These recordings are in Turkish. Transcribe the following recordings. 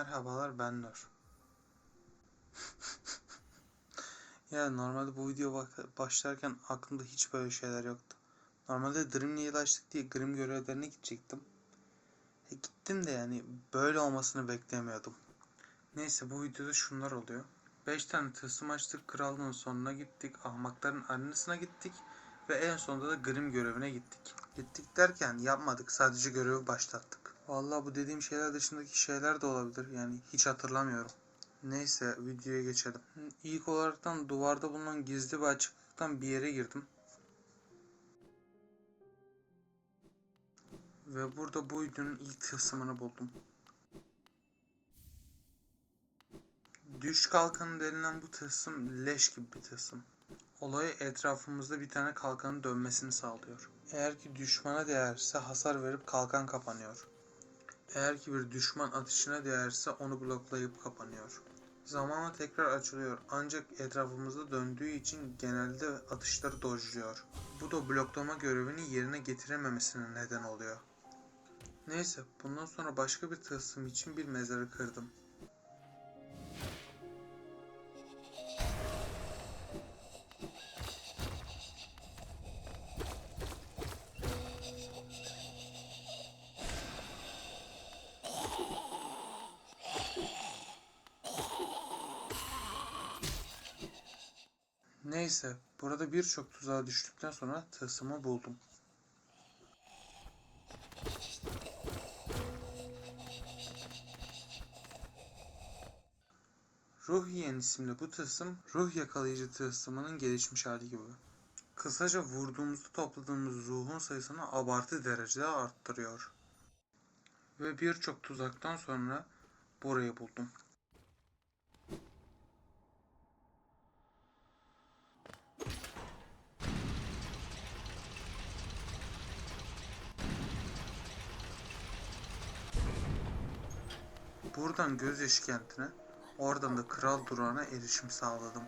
Merhabalar ben Nur. ya normalde bu video başlarken aklımda hiç böyle şeyler yoktu. Normalde Dream'le yılaştık diye Grim görevlerine gidecektim. E, gittim de yani böyle olmasını beklemiyordum. Neyse bu videoda şunlar oluyor. 5 tane tılsım açtık, krallığın sonuna gittik, ahmakların arenasına gittik ve en sonunda da Grim görevine gittik. Gittik derken yapmadık, sadece görevi başlattık. Vallahi bu dediğim şeyler dışındaki şeyler de olabilir. Yani hiç hatırlamıyorum. Neyse videoya geçelim. İlk olaraktan duvarda bulunan gizli bir açıklıktan bir yere girdim. Ve burada bu videonun ilk tılsımını buldum. Düş kalkanı denilen bu tılsım leş gibi bir tılsım. Olayı etrafımızda bir tane kalkanın dönmesini sağlıyor. Eğer ki düşmana değerse hasar verip kalkan kapanıyor. Eğer ki bir düşman atışına değerse onu bloklayıp kapanıyor. Zamanla tekrar açılıyor ancak etrafımızda döndüğü için genelde atışları dojluyor. Bu da bloklama görevini yerine getirememesine neden oluyor. Neyse bundan sonra başka bir tılsım için bir mezarı kırdım. Burada birçok tuzağa düştükten sonra tılsımı buldum. Ruh Yiyen isimli bu tılsım ruh yakalayıcı tılsımının gelişmiş hali gibi. Kısaca vurduğumuzda topladığımız ruhun sayısını abartı derecede arttırıyor. Ve birçok tuzaktan sonra burayı buldum. Buradan gözyaşı kentine, oradan da kral durağına erişim sağladım.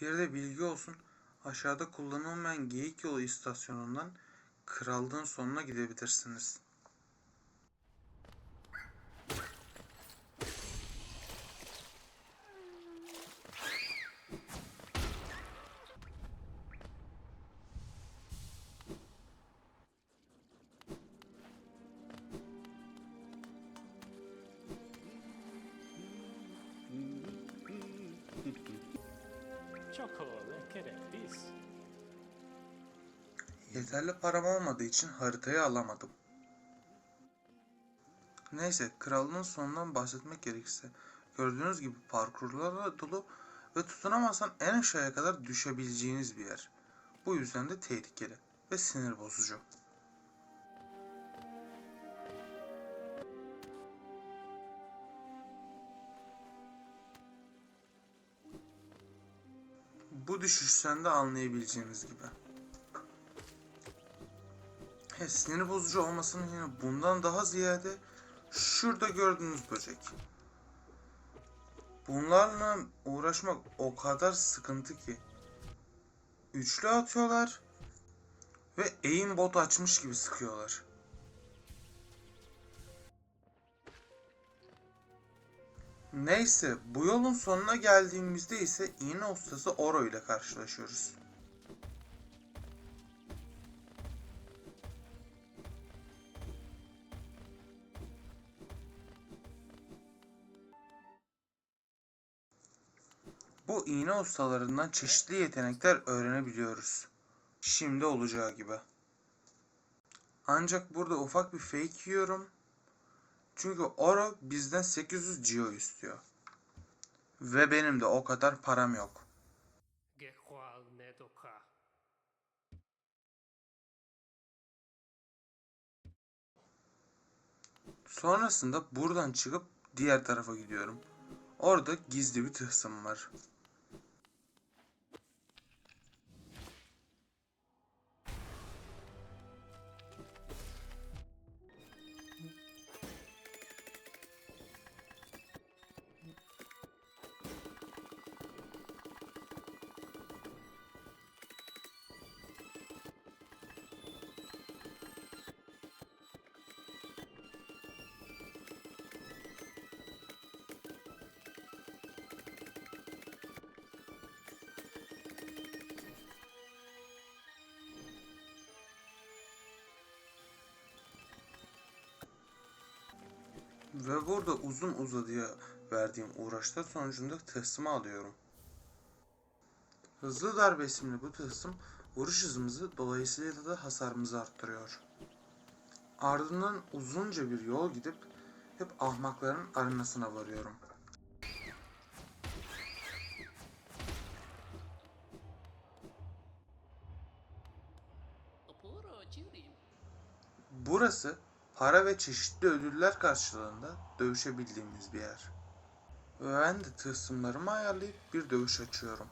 Bir de bilgi olsun, aşağıda kullanılmayan Geyik Yolu istasyonundan krallığın sonuna gidebilirsiniz. Çok havalı, kereviz. Yeterli param olmadığı için haritayı alamadım. Neyse, krallığın sonundan bahsetmek gerekirse, gördüğünüz gibi parkurlarla dolu ve tutunamazsan en aşağıya kadar düşebileceğiniz bir yer. Bu yüzden de tehlikeli ve sinir bozucu. Bu düşüşten de anlayabileceğiniz gibi. He, sinir bozucu olmasının yine bundan daha ziyade şurada gördüğünüz böcek. Bunlarla uğraşmak o kadar sıkıntı ki. Üçlü atıyorlar ve aimbot açmış gibi sıkıyorlar. Neyse bu yolun sonuna geldiğimizde ise iğne ustası Oro ile karşılaşıyoruz. Bu iğne ustalarından çeşitli yetenekler öğrenebiliyoruz. Şimdi olacağı gibi. Ancak burada ufak bir fake yiyorum. Çünkü Oro bizden 800 Geo istiyor. Ve benim de o kadar param yok. Sonrasında buradan çıkıp diğer tarafa gidiyorum. Orada gizli bir tılsım var. Ve burada uzun uzadıya verdiğim uğraşlar sonucunda tılsımı alıyorum. Hızlı darbe isimli bu tılsım vuruş hızımızı dolayısıyla da hasarımızı arttırıyor. Ardından uzunca bir yol gidip hep ahmakların arenasına varıyorum. Burası para ve çeşitli ödüller karşılığında dövüşebildiğimiz bir yer. Ve ben de tılsımlarımı ayarlayıp bir dövüş açıyorum.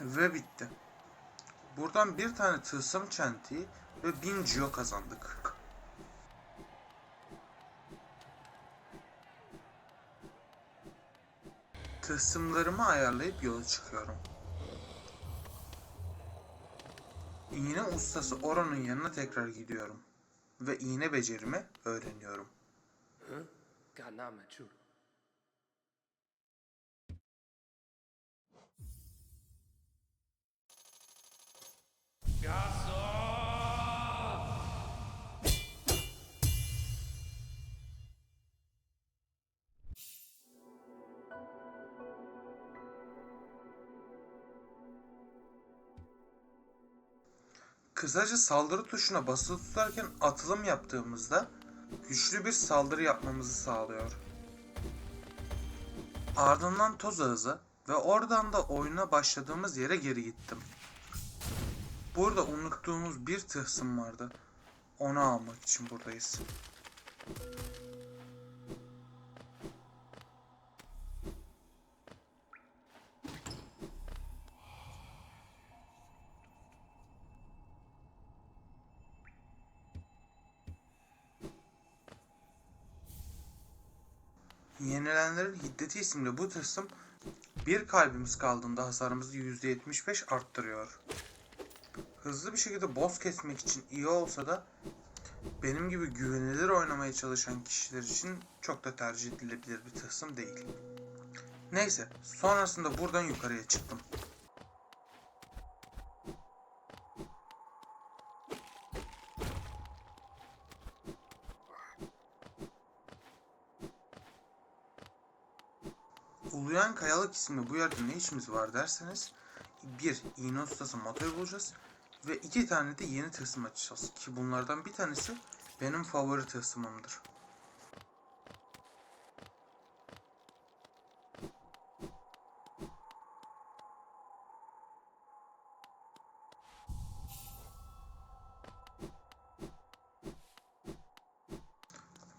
Ve bitti. Buradan bir tane tılsım çentiği ve 1000 Geo kazandık. Tılsımlarımı ayarlayıp yola çıkıyorum. İğne ustası Oron'un yanına tekrar gidiyorum. Ve iğne becerimi öğreniyorum. Ganame Kısaca saldırı tuşuna basılı tutarken atılım yaptığımızda güçlü bir saldırı yapmamızı sağlıyor. Ardından toz ağızı ve oradan da oyuna başladığımız yere geri gittim. Burada unuttuğumuz bir tılsım vardı. Onu almak için buradayız. Yenilenlerin hiddeti isimli bu tılsım bir kalbimiz kaldığında hasarımızı %75 arttırıyor. Hızlı bir şekilde boss kesmek için iyi olsa da benim gibi güvenilir oynamaya çalışan kişiler için çok da tercih edilebilir bir tılsım değil. Neyse, sonrasında buradan yukarıya çıktım. Uluyan Kayalık isimli bu yerde ne işimiz var derseniz bir iğne ustası motoru bulacağız. Ve iki tane de yeni tılsım açacağız. Ki bunlardan bir tanesi benim favori tılsımımdır.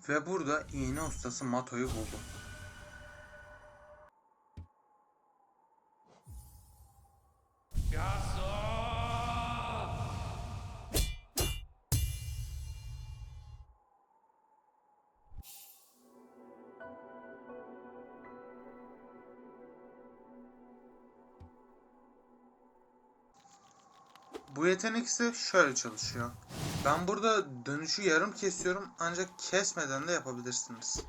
Ve burada iğne ustası Mato'yu buldum. Bu yetenek ise şöyle çalışıyor. Ben burada dönüşü yarım kesiyorum ancak kesmeden de yapabilirsiniz.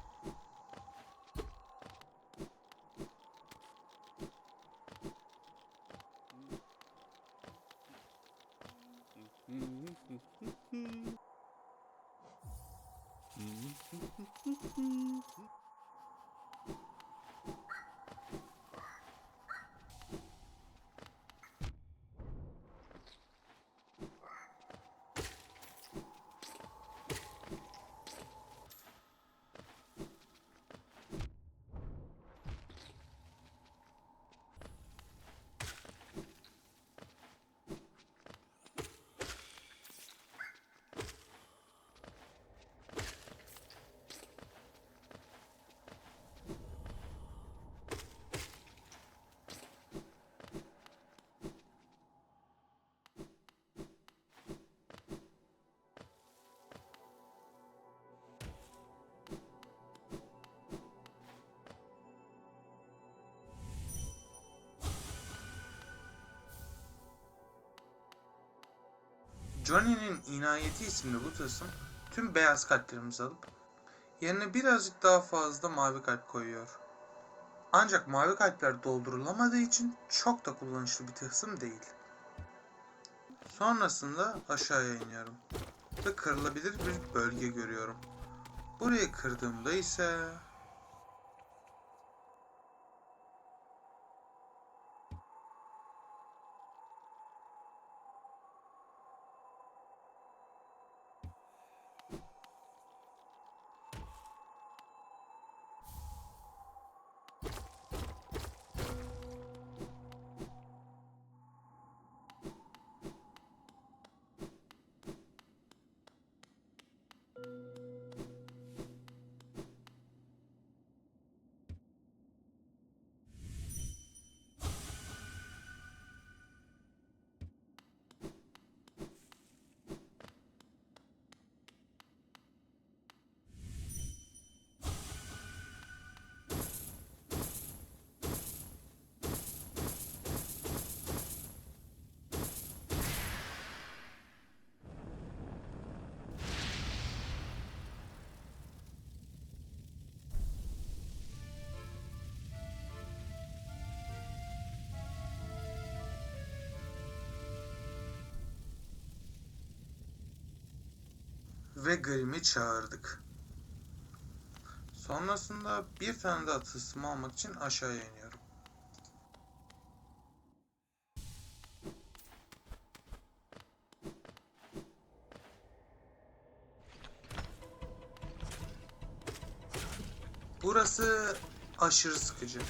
Johnny'nin inayeti isimli bu tılsım tüm beyaz kalplerimizi alıp yerine birazcık daha fazla mavi kalp koyuyor. Ancak mavi kalpler doldurulamadığı için çok da kullanışlı bir tılsım değil. Sonrasında aşağıya iniyorum ve kırılabilir bir bölge görüyorum. Burayı kırdığımda ise ve Grim'i çağırdık. Sonrasında bir tane daha tılsımı almak için aşağıya iniyorum. Burası aşırı sıkıcı.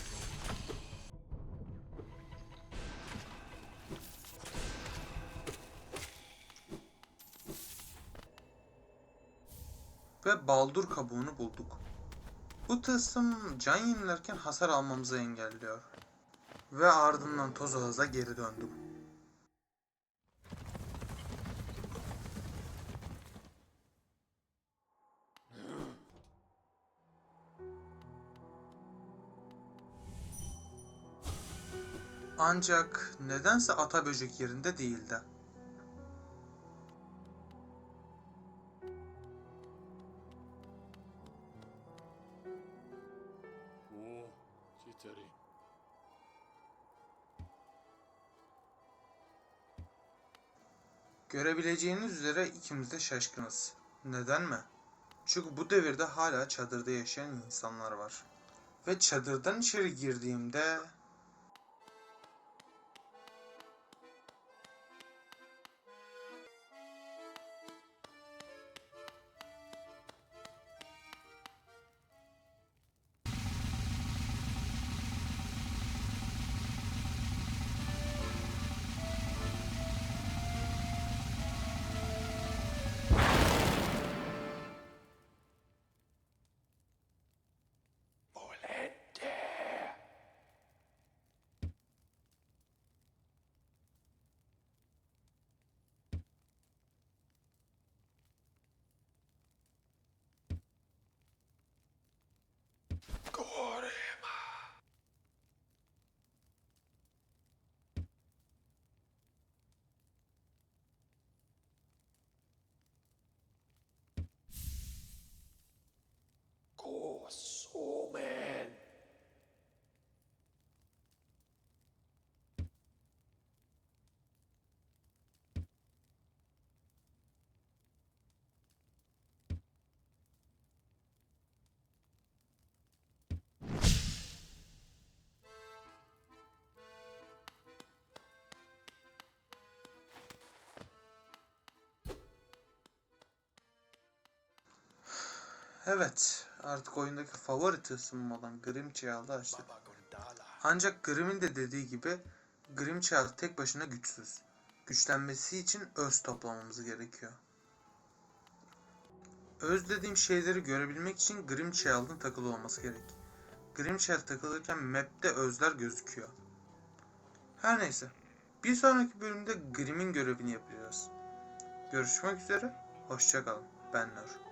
Ve baldur kabuğunu bulduk. Bu tılsım can yenilerken hasar almamızı engelliyor. Ve ardından toz ağıza geri döndüm. Ancak nedense ata böcek yerinde değildi. Görebileceğiniz üzere ikimiz de şaşkınız. Neden mi? Çünkü bu devirde hala çadırda yaşayan insanlar var. Ve çadırdan içeri girdiğimde Soul Man. Evet, artık oyundaki favori tılsımım olan Grim Child'ı açtık. Baba Gordala. Ancak Grimm'in de dediği gibi Grim Child tek başına güçsüz. Güçlenmesi için öz toplamamız gerekiyor. Öz dediğim şeyleri görebilmek için Grim Child'ın takılı olması gerek. Grim Child takılırken map'te özler gözüküyor. Her neyse. Bir sonraki bölümde Grimm'in görevini yapacağız. Görüşmek üzere. Hoşçakalın. Ben Nur.